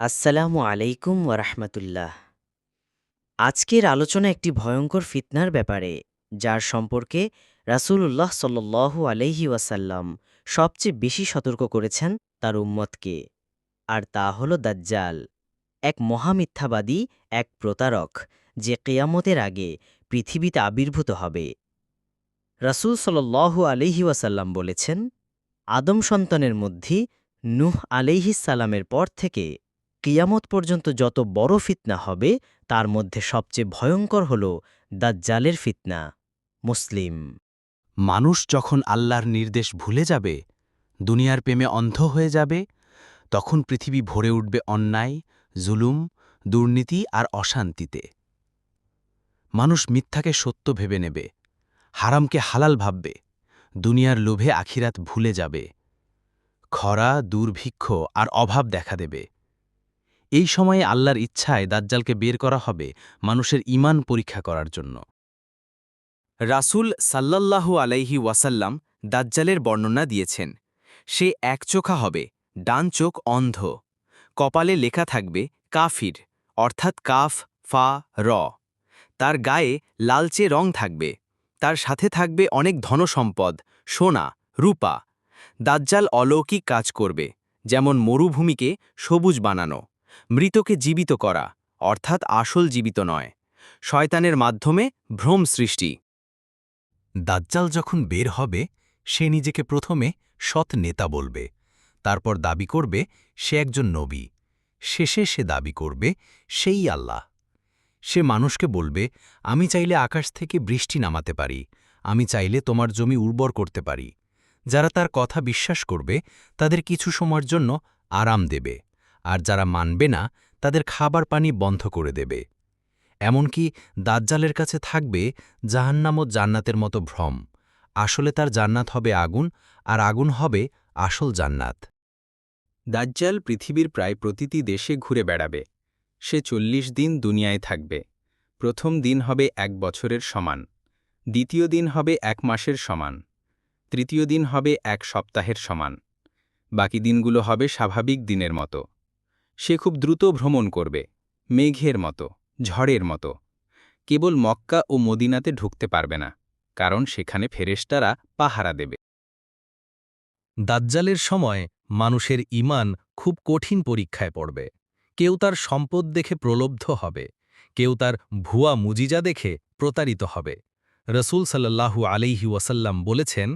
আসসালামু আলাইকুম ওরহমতুল্লাহ আজকের আলোচনা একটি ভয়ঙ্কর ফিতনার ব্যাপারে, যার সম্পর্কে রাসূলুল্লাহ সাল্লু আলহি ওয়াসাল্লাম সবচেয়ে বেশি সতর্ক করেছেন তার উম্মতকে, আর তা হল দাজ্জাল, এক মহামিথ্যাবাদী এক প্রতারক যে কেয়ামতের আগে পৃথিবীতে আবির্ভূত হবে। রাসূল সাল্লু আলহি ওয়াসাল্লাম বলেছেন, আদম সন্তানের মধ্যে নুহ আলাইহিসালামের পর থেকে কিয়ামত পর্যন্ত যত বড় ফিতনা হবে, তার মধ্যে সবচেয়ে ভয়ঙ্কর হল দাজ্জালের ফিতনা, মুসলিম। মানুষ যখন আল্লাহর নির্দেশ ভুলে যাবে, দুনিয়ার প্রেমে অন্ধ হয়ে যাবে, তখন পৃথিবী ভরে উঠবে অন্যায়, জুলুম, দুর্নীতি আর অশান্তিতে। মানুষ মিথ্যাকে সত্য ভেবে নেবে, হারামকে হালাল ভাববে, দুনিয়ার লোভে আখিরাত ভুলে যাবে, খরা, দুর্ভিক্ষ আর অভাব দেখা দেবে। এই সময়ে আল্লাহর ইচ্ছায় দাজ্জালকে বের করা হবে মানুষের ইমান পরীক্ষা করার জন্য। রাসূল সাল্লাল্লাহু আলাইহি ওয়াসাল্লাম দাজ্জালের বর্ণনা দিয়েছেন, সে একচোখা হবে, ডান চোখ অন্ধ, কপালে লেখা থাকবে কাফির, অর্থাৎ কাফ, ফা, র, তার গায়ে লালচে রং থাকবে, তার সাথে থাকবে অনেক ধনসম্পদ, সোনা, রূপা, দাজ্জাল অলৌকিক কাজ করবে, যেমন মরুভূমিকে সবুজ বানানো। মৃতকে জীবিত করা, অর্থাৎ আসল জীবিত নয়, শয়তানের মাধ্যমে ভ্রম সৃষ্টি। দাজ্জাল যখন বের হবে, সে নিজেকে প্রথমে সৎ নেতা বলবে, তারপর দাবি করবে, সে একজন নবী। শেষে সে দাবি করবে, সেই আল্লাহ। সে মানুষকে বলবে, আমি চাইলে আকাশ থেকে বৃষ্টি নামাতে পারি, আমি চাইলে তোমার জমি উর্বর করতে পারি। যারা তার কথা বিশ্বাস করবে, তাদের কিছু সময়ের জন্য আরাম দেবে। আর যারা মানবে না, তাদের খাবার পানি বন্ধ করে দেবে। এমনকি দাজ্জালের কাছে থাকবে জাহান্নাম ও জান্নাতের মতো ভ্রম। আসলে তার জান্নাত হবে আগুন, আর আগুন হবে আসল জান্নাত। দাজ্জাল পৃথিবীর প্রায় প্রতিটি দেশে ঘুরে বেড়াবে। সে চল্লিশ দিন দুনিয়ায় থাকবে। প্রথম দিন হবে এক বছরের সমান। দ্বিতীয় দিন হবে এক মাসের সমান। তৃতীয় দিন হবে এক সপ্তাহের সমান। বাকি দিনগুলো হবে স্বাভাবিক দিনের মতো। সে খুব দ্রুত ভ্রমণ করবে, মেঘের মতো, ঝড়ের মতো। কেবল মক্কা ও মদিনাতে ঢুকতে পারবে না, কারণ সেখানে ফেরেস্তারা পাহারা দেবে। দাজ্জালের সময় মানুষের ইমান খুব কঠিন পরীক্ষায় পড়বে। কেউ তার সম্পদ দেখে প্রলব্ধ হবে, কেউ তার ভুয়া মুজিজা দেখে প্রতারিত হবে। রসুল সাল্লাহু আলিহি ওয়াসাল্লাম বলেছেন,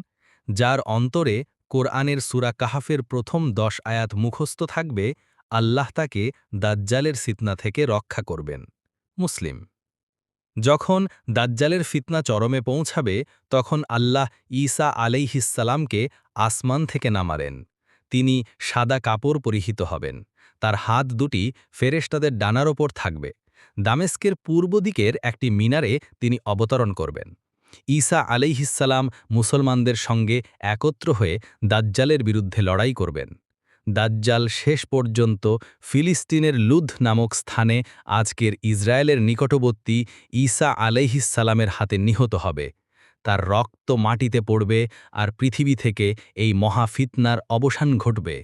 যার অন্তরে কোরআনের সুরা কাহাফের প্রথম দশ আয়াত মুখস্থ থাকবে আল্লাহ তাকে দাজ্জালের ফিতনা থেকে রক্ষা করবেন। মুসলিম। যখন দাজ্জালের ফিতনা চরমে পৌঁছাবে, তখন আল্লাহ ঈসা আলাইহিসালামকে আসমান থেকে নামারেন। তিনি সাদা কাপড় পরিহিত হবেন। তার হাত দুটি ফেরেস্তাদের ডানার ওপর থাকবে। দামেস্কের পূর্ব দিকের একটি মিনারে তিনি অবতরণ করবেন। ঈসা আলাইহিসালাম মুসলমানদের সঙ্গে একত্র হয়ে দাজ্জালের বিরুদ্ধে লড়াই করবেন। দাজ্জাল শেষ পর্যন্ত ফিলিস্তিনের লুধ নামক স্থানে আজকের ইসরায়েলের নিকটবর্তী ঈসা আলাইহিসালামের হাতে নিহত হবে। তার রক্ত মাটিতে পড়বে আর পৃথিবী থেকে এই মহাফিতনার অবসান ঘটবে।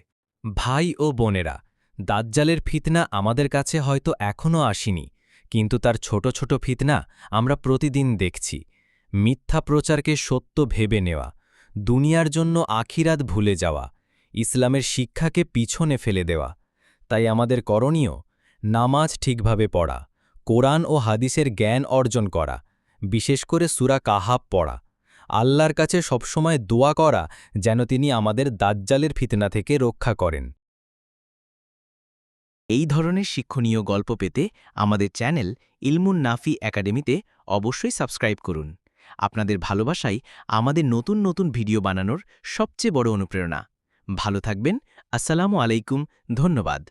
ভাই ও বোনেরা, দাজ্জালের ফিতনা আমাদের কাছে হয়তো এখনও আসেনি, কিন্তু তার ছোট ছোট ফিতনা আমরা প্রতিদিন দেখছি। মিথ্যা প্রচারকে সত্য ভেবে নেওয়া, দুনিয়ার জন্য আখিরাত ভুলে যাওয়া ইসলামের শিক্ষাকে পিছনে ফেলে দেওয়া। তাই আমাদের করণীয়, নামাজ ঠিকভাবে পড়া, কোরআন ও হাদিসের জ্ঞান অর্জন করা, বিশেষ করে সুরা কাহাব পড়া। আল্লাহর কাছে সবসময় দোয়া করা যেন তিনি আমাদের দাজ্জালের ফিতনা থেকে রক্ষা করেন। এই ধরনের শিক্ষণীয় গল্প পেতে আমাদের চ্যানেল ইলমুন নাফি একাডেমিতে অবশ্যই সাবস্ক্রাইব করুন। আপনাদের ভালোবাসাই আমাদের নতুন নতুন ভিডিও বানানোর সবচেয়ে বড় অনুপ্রেরণা। ভালো থাকবেন। আসসালামু আলাইকুম ধন্যবাদ।